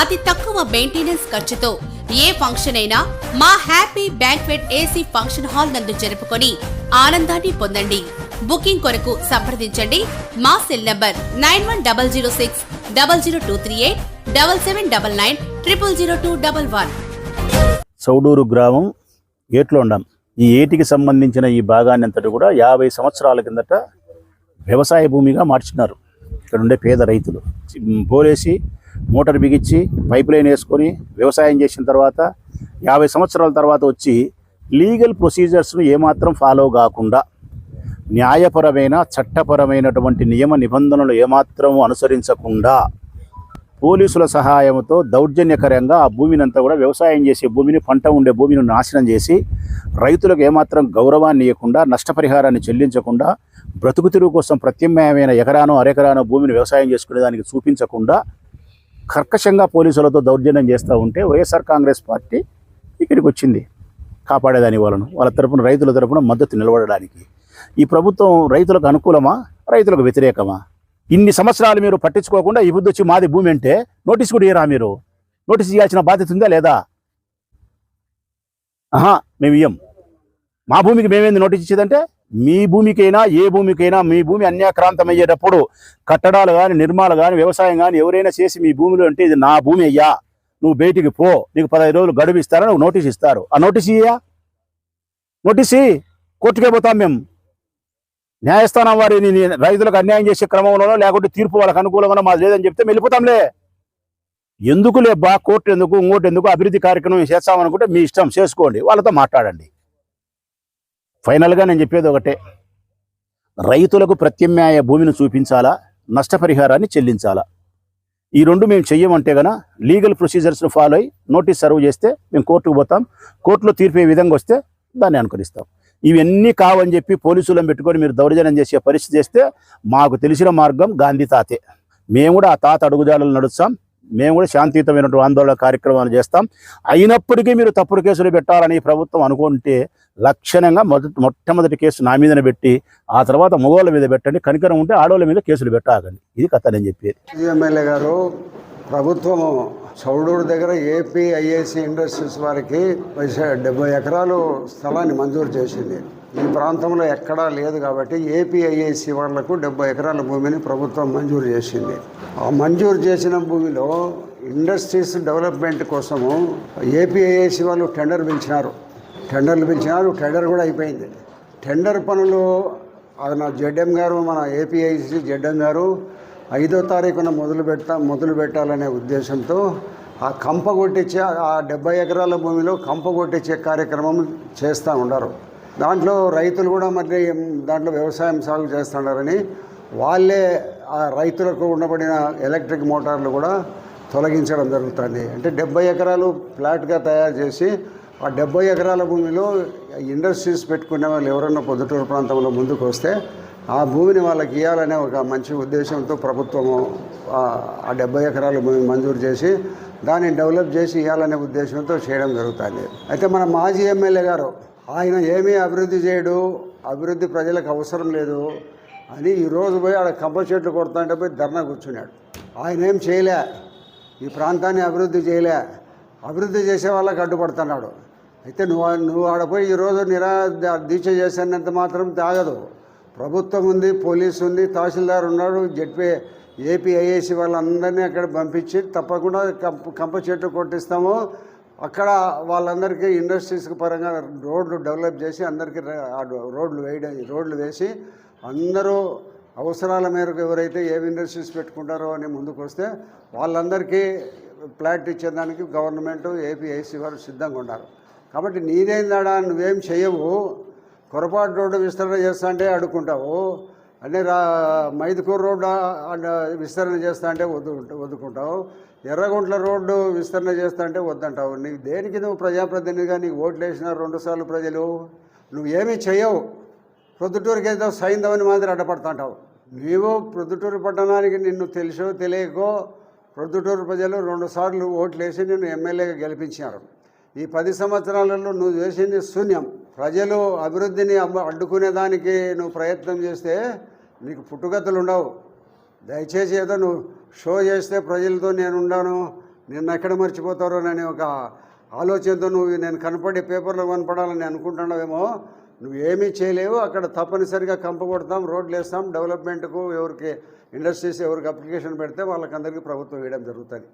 అతి తక్కువ మెయింటెనెన్స్ ఖర్చుతో ఏ ఫంక్షన్ అయినా మా happy banquet AC function hall నందు జరుపుకొని ఆనందాన్ని పొందండి. బుకింగ్ కొరకు సంప్రదించండి. మా cell number nine one double zero six double zero two three eight double seven double nine triple zero two double one. Chowduru గ్రామం ఏట్లోండం. ఈ ఏటికి సంబంధించిన ఈ భాగాన్ని అంతటి కూడా యాభై సంవత్సరాల కిందట వ్యవసాయ భూమిగా మార్చినారు. ఇక్కడ ఉండే పేద రైతులు. బోరేసి మోటార్ బిగించి పైప్ లైన్ వేసుకొని వ్యవసాయం చేసిన తర్వాత యాభై సంవత్సరాల తర్వాత వచ్చి లీగల్ ప్రొసీజర్స్ను ఏమాత్రం ఫాలో కాకుండా న్యాయపరమైన చట్టపరమైనటువంటి నియమ నిబంధనలు ఏమాత్రం అనుసరించకుండా పోలీసుల సహాయంతో దౌర్జన్యకరంగా ఆ భూమిని అంతా కూడా వ్యవసాయం చేసే భూమిని పంట ఉండే భూమిని నాశనం చేసి రైతులకు ఏమాత్రం గౌరవాన్ని ఇవ్వకుండా నష్టపరిహారాన్ని చెల్లించకుండా బ్రతుకు తిరుగు కోసం ప్రత్యామ్నాయమైన ఎకరానో అరెకరానో భూమిని వ్యవసాయం చేసుకునే దానికి చూపించకుండా కర్కశంగా పోలీసులతో దౌర్జన్యం చేస్తూ ఉంటే వైఎస్ఆర్ కాంగ్రెస్ పార్టీ ఇక్కడికి వచ్చింది. కాపాడేదాని వాళ్ళను. వాళ్ళ తరపున రైతుల తరపున మద్దతు నిలబడడానికి. ఈ ప్రభుత్వం రైతులకు అనుకూలమా? రైతులకు వ్యతిరేకమా? ఇన్ని సంవత్సరాలు మీరు పట్టించుకోకుండా ఈ బుద్ధి వచ్చి మాది భూమి అంటే నోటీస్ కూడా ఇయ్యరా మీరు? నోటీస్ ఇవ్వాల్సిన బాధ్యత ఉందా లేదా? ఆహా మేము ఇయ్యం. మా భూమికి మేమేంది నోటీస్ ఇచ్చేదంటే మీ భూమికైనా ఏ భూమికైనా మీ భూమి అన్యాక్రాంతమయ్యేటప్పుడు కట్టడాలు కానీ నిర్మాణాలు కానీ వ్యవసాయం కానీ ఎవరైనా చేసి మీ భూమిలో అంటే ఇది నా భూమి అయ్యా. నువ్వు బయటికి పో. నీకు పదహైదు రోజులు గడువు ఇస్తారని ఒక నోటీస్ ఇస్తారు. ఆ నోటీస్ ఇయ్యా? నోటీస్ ఇయ్యి. కోర్టుకే పోతాం మేము. న్యాయస్థానం వారిని రైతులకు అన్యాయం చేసే క్రమంలోనో లేకుంటే తీర్పు వాళ్ళకి అనుకూలంగానో మాది లేదని చెప్తే వెళ్ళిపోతాంలే. ఎందుకు లేబ్బా? కోర్టు ఎందుకు? ఇంకోటి ఎందుకు? అభివృద్ధి కార్యక్రమం చేస్తామనుకుంటే మీ ఇష్టం. చేసుకోండి. వాళ్ళతో మాట్లాడండి. ఫైనల్గా నేను చెప్పేది ఒకటే. రైతులకు ప్రత్యామ్నాయ భూమిని చూపించాలా? నష్టపరిహారాన్ని చెల్లించాలా? ఈ రెండు మేము చెయ్యమంటే గన లీగల్ ప్రొసీజర్స్ను ఫాలో అయ్యి నోటీస్ సర్వ్ చేస్తే మేము కోర్టుకు పోతాం. కోర్టులో తీర్పు ఏ విధంగా వస్తే దాన్ని అనుకరిస్తాం. ఇవన్నీ కావని చెప్పి పోలీసులను పెట్టుకొని మీరు దౌర్జన్యం చేసే పరిస్థితి చేస్తే మాకు తెలిసిన మార్గం గాంధీ తాతే. మేము కూడా ఆ తాత అడుగుజాడలు నడుస్తాం. మేము కూడా శాంతియుతమైనటువంటి ఆందోళన కార్యక్రమాలు చేస్తాం. అయినప్పటికీ మీరు తప్పుడు కేసులు పెట్టాలని ప్రభుత్వం అనుకుంటే లక్షణంగా మొదటి మొట్టమొదటి కేసు నా మీదనే పెట్టి ఆ తర్వాత మగవాళ్ళ మీద పెట్టండి కనికరం ఉంటే ఆడవాళ్ళ మీద కేసులు పెట్టాలండి ఇది కథ నేను చెప్పేది. ఎమ్మెల్యే గారు ప్రభుత్వము చౌడూరు దగ్గర ఏపీ ఐఏసీ ఇండస్ట్రీస్ వారికి డెబ్బై ఎకరాలు స్థలాన్ని మంజూరు చేసింది. ఈ ప్రాంతంలో ఎక్కడా లేదు కాబట్టి ఏపీఐఏసీ వాళ్ళకు డెబ్బై ఎకరాల భూమిని ప్రభుత్వం మంజూరు చేసింది. ఆ మంజూరు చేసిన భూమిలో ఇండస్ట్రీస్ డెవలప్మెంట్ కోసము ఏపీఐఏసీ వాళ్ళు టెండర్ పిలిచినారు. టెండర్లు పిలిచినారు టెండర్ కూడా అయిపోయింది. టెండర్ పనులు అది నా జడ్ఎం గారు మన ఏపీఐసి జడ్ఎం గారు ఐదో తారీఖున మొదలు పెడతా మొదలు పెట్టాలనే ఉద్దేశంతో ఆ కంప కొట్టించే ఆ డెబ్బై ఎకరాల భూమిలో కంప కొట్టించే కార్యక్రమం చేస్తూ ఉండరు దాంట్లో రైతులు కూడా మరి దాంట్లో వ్యవసాయం సాగు చేస్తున్నారని వాళ్ళే ఆ రైతులకు ఉండబడిన ఎలక్ట్రిక్ మోటార్లు కూడా తొలగించడం జరుగుతుంది. అంటే డెబ్బై ఎకరాలు ఫ్లాట్గా తయారు చేసి ఆ డెబ్బై ఎకరాల భూమిలో ఇండస్ట్రీస్ పెట్టుకునే వాళ్ళు ఎవరన్నా పొద్దుటూరు ప్రాంతంలో ముందుకు వస్తే ఆ భూమిని వాళ్ళకి ఇవ్వాలనే ఒక మంచి ఉద్దేశంతో ప్రభుత్వము ఆ ఆ డెబ్బై ఎకరాల భూమి మంజూరు చేసి దాన్ని డెవలప్ చేసి ఇవ్వాలనే ఉద్దేశంతో చేయడం జరుగుతుంది. అయితే మన మాజీ ఎమ్మెల్యే గారు ఆయన ఏమీ అభివృద్ధి చేయడు అభివృద్ధి ప్రజలకు అవసరం లేదు అని ఈరోజు పోయి ఆడ కంప చెట్లు కొడుతుంటే పోయి ధర్నా కూర్చున్నాడు. ఆయన ఏం చేయలే ఈ ప్రాంతాన్ని అభివృద్ధి చేయలే అభివృద్ధి చేసే వాళ్ళకి అడ్డుపడుతున్నాడు. అయితే నువ్వు నువ్వు ఆడపోయి ఈరోజు నిరా దీక్ష చేసినంత మాత్రం తాగదు. ప్రభుత్వం ఉంది పోలీసు ఉంది తహసీల్దార్ ఉన్నాడు జడ్పీ ఏపీ ఐఏసీ వాళ్ళందరినీ అక్కడ పంపించి తప్పకుండా కంప కంప చెట్టు కొట్టిస్తాము. అక్కడ వాళ్ళందరికీ ఇండస్ట్రీస్కి పరంగా రోడ్లు డెవలప్ చేసి అందరికీ రోడ్లు వేయడం రోడ్లు వేసి అందరూ అవసరాల మేరకు ఎవరైతే ఏ ఇండస్ట్రీస్ పెట్టుకుంటారో అని ముందుకు వస్తే వాళ్ళందరికీ ప్లాట్ ఇచ్చేదానికి గవర్నమెంట్ ఏపీఐసి వారు సిద్ధంగా ఉన్నారు. కాబట్టి నీదేందాడా నువ్వేం చేయవు. కొరపాటు రోడ్డు విస్తరణ చేస్తా అంటే అడుక్కుంటావు. అదే రా మైదుకూరు రోడ్డు విస్తరణ చేస్తా అంటే వద్దు వద్దుకుంటావు. ఎర్రగుంట్ల రోడ్డు విస్తరణ చేస్తా అంటే వద్దంటావు. నీకు దేనికి నువ్వు ప్రజాప్రతినిధిగా నీకు ఓట్లు వేసిన రెండుసార్లు ప్రజలు? నువ్వు ఏమీ చేయవు. ప్రొద్దుటూరుకి ఏదో సైందవని మాదిరి అడ్డపడుతుంటావు నీవు ప్రొద్దుటూరు పట్టణానికి నిన్ను తెలుసో తెలియకో ప్రొద్దుటూరు ప్రజలు రెండుసార్లు ఓట్లు వేసి నిన్ను ఎమ్మెల్యేగా గెలిపించారు ఈ పది సంవత్సరాలలో నువ్వు చేసింది శూన్యం. ప్రజలు అభివృద్ధిని అడ్డుకునేదానికి నువ్వు ప్రయత్నం చేస్తే నీకు పుట్టుగతులు ఉండవు. దయచేసి ఏదో నువ్వు షో చేస్తే ప్రజలతో నేను ఉన్నాను నిన్ను ఎక్కడ మర్చిపోతారో అనే ఒక ఆలోచనతో నువ్వు నేను కనపడే పేపర్లో కనపడాలని అనుకుంటున్నావేమో నువ్వు ఏమీ చేయలేవు. అక్కడ తప్పనిసరిగా కంప కొడతాం రోడ్లు వేస్తాం డెవలప్మెంట్కు ఎవరికి ఇండస్ట్రీస్ ఎవరికి అప్లికేషన్ పెడితే వాళ్ళకందరికీ ప్రభుత్వం వేయడం జరుగుతుంది.